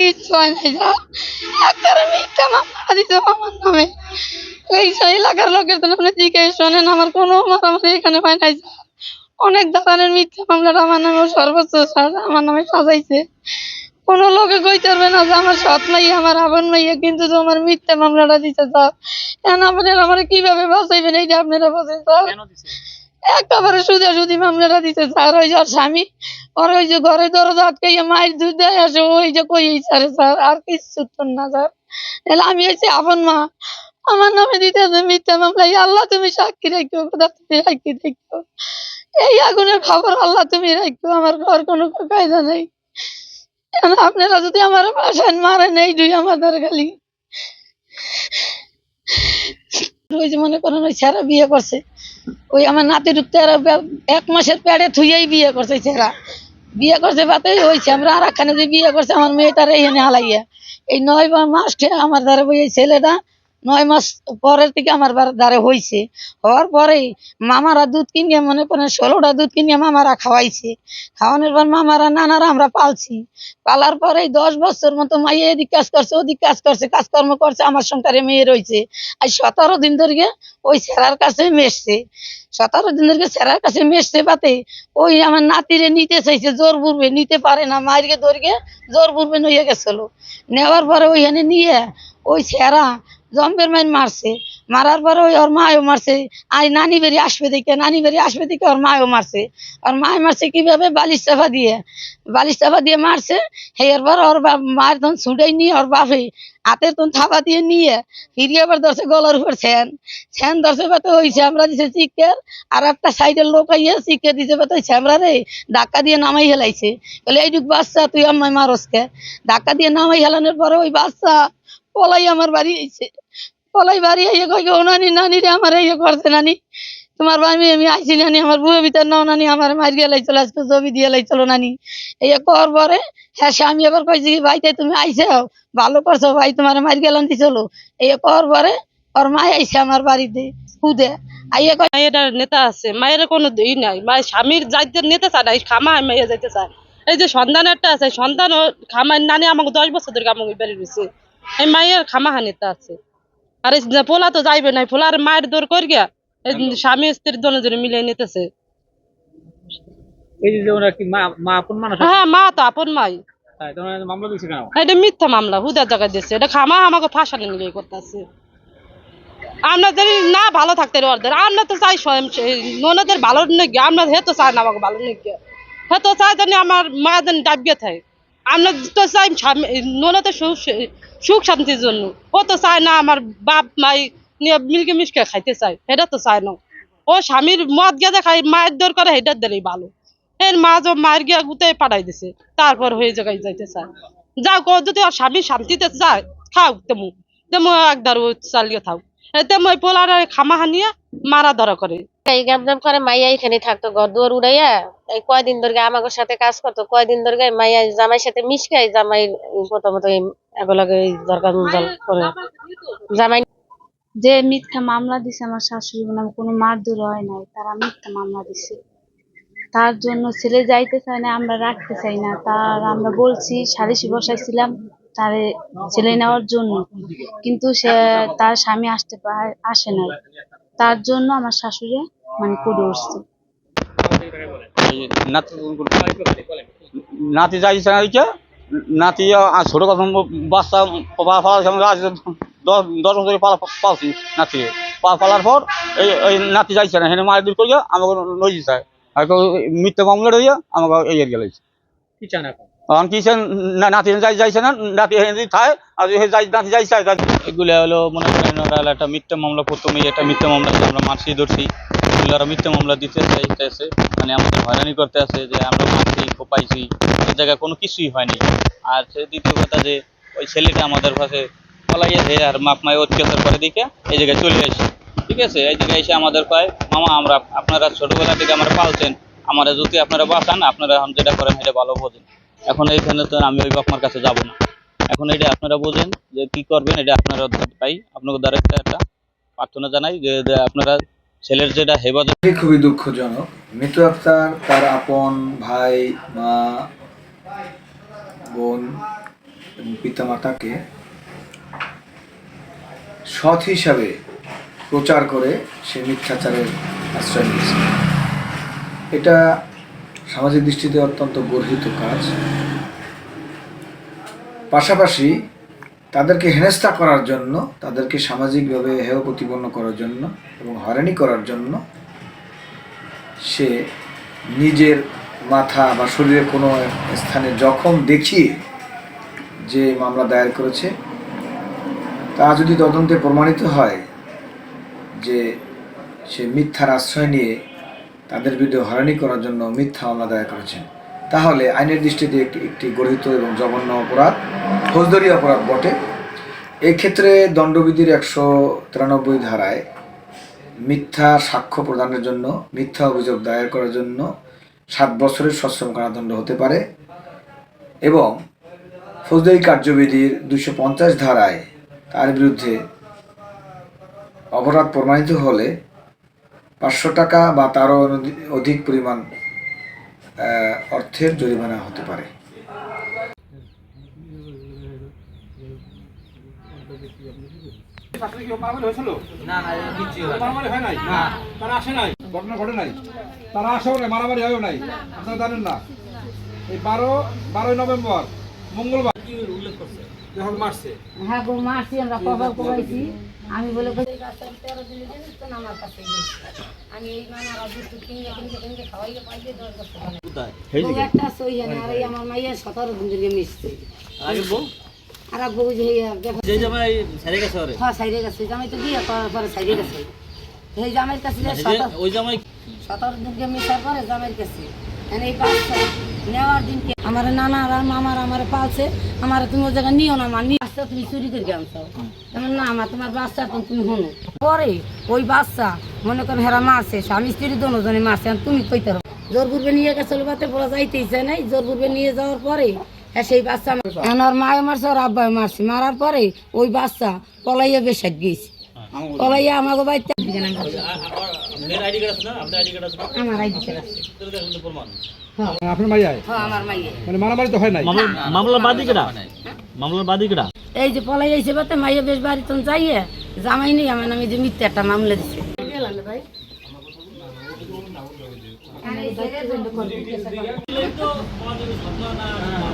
কোনো সর্বোচ্চ আমার নামে কোনো লোকে কইতে পারবে না যে আমার সৎ নাই আমার আবন নাই কিন্তু তো আমার মিথ্যা মামলাটা দিতে স্যার এখন আপনারা আমার কীভাবে বাঁচাইবেন এইটা আপনারা স্যার একেবারে সুদে সুদি মামলাটা দিতে স্যার, ওই যে স্বামী ওর ওই যে ঘরে দরজা আটকাইয়া মায়ের দুধ দেয় আসে ওই যে কই স্যার স্যার, আর কিছু না, স্যার। তাহলে আমি হচ্ছে আপন মা। আমার নামে দিতে মিথ্যা মামলা, এই আল্লাহ তুমি সাক্ষী রাখো খোদা তুমি সাক্ষী রাখো এই আগুনের খবর আল্লাহ তুমি রাখো আমার ঘর কোনো কায়দা নেই। আপনারা যদি আমার বাসায় মারে নেই দুই আমাদের খালি। ওই মনে করেন ওই ছেড়া বিয়ে করছে। ওই আমার নাতির তেরো এক মাসের প্যাডে থুইয়েই বিয়ে করছে ছেড়া। বিয়ে করছে বাতে হয়েছে আমরা আর একখানে যে বিয়ে করছে, আমার মেয়েটার এনে হালাইয়া। এই নয় মাস খেয়ে আমার দ্বারা ওই ছেলেটা নয় মাস পরের থেকে আমার বার- দ্বারে হয়েছে হওয়ার পরে মামারা দুধ কিনিয়ে মনে করেন ষোলোটা দুধ কিনিয়ে মামারা খাওয়াইছে। খাওয়ানোর পর মামারা নানারা আমরা পালছি। পালার পরে দশ বছর মতো মাইয়ে এদিক কাজ করছে, ওদিক কাজ করছে, কাজকর্ম করছে, আমার সংসারে মেয়ে রয়েছে আর সতেরো দিন ধরে ওই ছেড়ার কাছে মেশছে। সতেরো দিন ধরে ছেড়ার কাছে মেশছে পাতে ওই আমার নাতিরে নিতে চাইছে, জোর বুড়বে নিতে পারে না। মায়েরকে ধরকে জোর বুড়বে নইয়ে গেছিল। নেওয়ার পরে ওইখানে নিয়ে ওই ছেড়া জম্পের মাইন মারছে। মারার পরে ওই ওর মায়ও মারছে। আই নানি বেরি আসবে দেখে নানি বেরি আসবে দেখে ওর মায়ও মারছে। ওর মায় মারছে কীভাবে? বালিশ চাপা দিয়ে। বালিশ চাপা দিয়ে মারছে। এরপর ওর মায়ের তখন ছুটাই নিয়ে ওর বাপে হাতের তখন থাপা দিয়ে নিয়ে ফিরিয়ে আবার ধরছে গলার উপর ছ্যান ছ্যান ধরছে পাতে ওই ছ্যামরা দিছে চিকের। আর একটা সাইডের লোক আইয়া চিকে দিছে পাতে ওই ছ্যামরা রে। ধাক্কা দিয়ে নামাই হেলাইছে। বলে, এইটুক বাচ্চা, তুই আমায় মারসকে ধাক্কা দিয়ে নামাই হেলানোর পরে ওই বাচ্চা পলাই আমার বাড়ি আইছে। পলাই বাড়ি আইয়া কই ও নানি নানি রে আমার ইয়ে করছে নানি। তোমার আমি আমি আইছি নানি আমার বুয়ে ভিতর নাও নানি আমার মার গিয়ে লাইছিল আজকে জমি দিয়ে লাইছিল নানি। এই কর পরে হ্যাঁ সে আমি এবার কইছি কি, ভাই তাই তুমি আইছে ভালো করছ ভাই তোমার মার গেলাম দিছিল এই কর পরে ওর মা আইছে আমার বাড়িতে খুদে। আইয়া কই মায়ের নেতা আছে মায়ের কোনো ই নাই। মায়ের স্বামীর যাইতে নেতা চায় না খামা মাইয়া যাইতে চায়। এই যে সন্তান একটা আছে সন্তান ও খামা নানি আমাকে দশ বছর ধরে আমাকে বেড়ে রয়েছে। এই মায়ের খামাহা নেতা আছে। আর এই পোলা তো যাইবে না পোলার মায়ের দৌড় কর গিয়া এই স্বামী স্ত্রীর দোনো জনে মিলিয়ে নিতেছে। এই যে ওরা কি মা মা আপন মানুষ? হ্যাঁ মা তো আপন মাই। মামলা দিছে কেন? এটা মিথ্যা মামলা হুদার জায়গায় দিচ্ছে এটা খামা আমাকে ফাঁসানো নিয়ে করতেছে। আমরা যদি না ভালো থাকতে ওদের আমরা তো চাই স্বয়ং ননদের ভালো নাকি আমরা হে তো চাই না আমাকে ভালো নাকি হে তো চাই জানি আমার মা যেন ডাবিয়ে থাকে। আমরা তো চাই ননদের সুখ সুখ শান্তির জন্য। ও তো চায় না আমার বাপ, মাই নিয়ে মিলকে মিশকে খাইতে চায়। এটা তো চায় না। ও স্বামীর মদ গেঁদে খাই মায়ের দর করে হেটার দেরেই ভালো। এর মা যে মায়ের গিয়া গুতে পাঠাই দিছে, তারপর হয়ে জায়গায় যাইতে চায়। যাও কো যদি ওর স্বামী শান্তিতে যায়, খাও তেমু। তেমু একদার ও চালিয়ে থাও। তেমু ওই পোলার খামা হানিয়ে মারা ধরা করে। এই গামজাম করে মাইয়া এখানে থাকতো, ঘর দুয়ার উড়াইয়া এই কয়দিন ধরে আমাদের সাথে কাজ করতো, কয়দিন ধরে মাইয়া জামাই সাথে মিশকাই জামাই প্রথমত এগুলোকে করে জামাই যে মিথ্যা মামলা দিছে আমার শাশুড়ি নামে কোনো মারধর হয় নাই, তারা মিথ্যা মামলা দিছে। তার জন্য ছেলে যাইতে চায় না, আমরা রাখতে চাই না। তার আমরা বলছি, সালিশি বসাইছিলাম তারে ছেলে নেওয়ার জন্য। কিন্তু সে, তার স্বামী আসতে আসে নাই। তার জন্য আমার শাশুড়ি মানে করে উঠছে। নাতি না হইছে নাতি ছোট কথা বাচ্চা পা ফালার সঙ্গে আজ দশ দশ বছর পালা পালছি নাতি। পা ফালার পর এই এই নাতি যাইছে না হেনে মায়ের দূর করিয়া আমাকে দিছে আর কেউ মিথ্যে মামলা রইয়া আমাকে এই এর গেলাইছে কি চান এখন? নাতি যাই যাইছে না, নাতি যাই নাতি যাইছে হলো মনে করেন একটা মিথ্যা মামলা একটা মিথ্যা মামলা আমরা মারছি, ধরছি। এগুলো মিথ্যা মামলা দিতে চাইতেছে মানে আমাদের হয়রানি করতে আছে যে আমরা মারছি, কোপাইছি জায়গায় কোনো কিছুই হয়নি। আর সে দ্বিতীয় কথা যে, ওই ছেলেটা আমাদের কাছে পলাইয়েছে আর মাপ মায় অত্যাচার করে দিকে এই জায়গায় চলে আসে। ঠিক আছে? এই জায়গায় এসে আমাদের কয়, মামা, আমরা আপনারা ছোটবেলা থেকে আমরা পালছেন আমরা যদি আপনারা বাঁচান, আপনারা যেটা করেন এটা ভালো বোঝেন। এখন এইখানে তো আমি ওই বাপমার কাছে যাব না। এখন এটা আপনারা বোঝেন যে কি করবেন, এটা আপনারা তাই আপনাদের দ্বারা একটা প্রার্থনা জানাই যে আপনারা ছেলের যেটা হেফাজত খুবই দুঃখজনক। মিতু আক্তার, তার আপন ভাই, মা, বোন এবং পিতামাতাকে সৎ হিসাবে প্রচার করে সে মিথ্যাচারের আশ্রয় নিয়েছে। এটা সামাজিক দৃষ্টিতে অত্যন্ত গর্হিত কাজ। পাশাপাশি তাদেরকে হেনস্থা করার জন্য, তাদেরকে সামাজিকভাবে হেয় প্রতিপন্ন করার জন্য এবং হয়রানি করার জন্য সে নিজের মাথা বা শরীরের কোনো স্থানে জখম দেখিয়ে যে মামলা দায়ের করেছে, তা যদি তদন্তে প্রমাণিত হয় যে সে মিথ্যার আশ্রয় নিয়ে তাদের বিরুদ্ধে হয়রানি করার জন্য মিথ্যা মামলা দায়ের করেছেন। তাহলে আইনের দৃষ্টিতে একটি একটি গঠিত এবং জঘন্য অপরাধ, ফৌজদারি অপরাধ বটে। এই ক্ষেত্রে দণ্ডবিধির একশো তিরানব্বই ধারায় মিথ্যা সাক্ষ্য প্রদানের জন্য, মিথ্যা অভিযোগ দায়ের করার জন্য সাত বছরের সশ্রম কারাদণ্ড হতে পারে এবং ফৌজদারি কার্যবিধির দুশো পঞ্চাশ ধারায় তার বিরুদ্ধে অপরাধ প্রমাণিত হলে পাঁচশো টাকা বা তারও অধিক পরিমাণ অর্থের জরিমানা হতে পারে। না না কিচ্ছু মারামারি হয় নাই? না। তারা আসে নাই? ঘটনা ঘটে নাই? তারা আসেও নাই মারামারি হয়েও নাই? আপনারা জানেন না? এই বারো বারোই নভেম্বর মঙ্গলবার। কি উল্লেখ করছে? যখন মারছে হ্যাঁ গো মারছি আমরা কবার কবাইছি আমি বলে আমি এই মানে আর দুটো কিনে কিনে কিনে খাওয়াইয়ে পাইয়ে দশ বছর বউ একটা সই না আর এই আমার মাইয়া সতেরো দিন ধরে মিশছে। আর এক বউ যে দেখা হ্যাঁ সাইডে গেছে। জামাই তো বিয়ে করার পরে সাইডে গেছে। সেই জামাইয়ের কাছে যে ওই জামাই সতেরো দিনকে মিশার পরে জামাইয়ের কাছে। এখানে এই বাচ্চা নেওয়ার দিনকে আমার নানারা মামার আমার পালছে? আমার তুমি ওই জায়গায় নিও না আমার নিয়ে আসছে তুমি চুরি করে আনছো। না আমার তোমার বাচ্চা এখন তুমি হনো পরে ওই বাচ্চা মনে করেন হেরা মারছে স্বামী স্ত্রী দুজনে মারছে আর তুমি কইতে পারো জোর পূর্বে নিয়ে গেছে বাতে পড়া যাইতেইছে নাই। জোর পূর্বে নিয়ে যাওয়ার পরে হ্যাঁ সেই বাচ্চা আমার মায়ে মারছে ওর আব্বাই মারছে। মারার পরে ওই বাচ্চা পলাইয়া বেসাদ আইডি কার্ড আছে না? আপনার আইডি কার্ড আছে আমার আইডি আছে। তাহলে দেখুন তো প্রমাণ। আপনার মাইয়ায় হ্যাঁ আমার মাইয়ে মানে মারামারি তো হয় নাই। মামলার বাদী কেডা? মামলার বাদী কেডা? এই যে পলাই আইছে বাতে মাইয়া বেশ বাড়ি তো যাইয়ে জামাই নেই আমার নামে যে মিথ্যা একটা মামলা দিছে। ভাই মামলা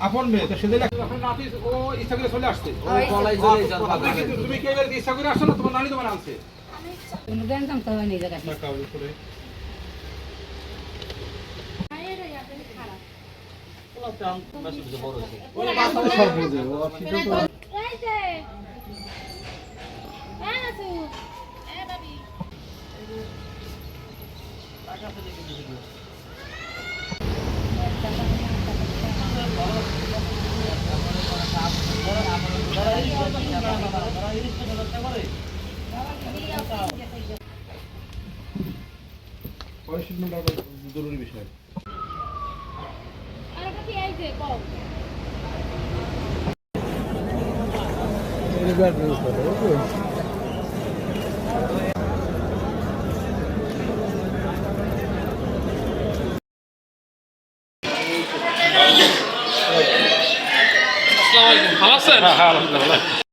আপন মেয়ে তো সেদিন নাতি ও ইচ্ছা করে চলে আসছে তুমি কি ইচ্ছা করে আসছো না তোমার নানি তোমার আনছে জানতাম তো নিজের কাছে জরুরি বিষয় ভালো আছেন হ্যাঁ আলহামদুলিল্লাহ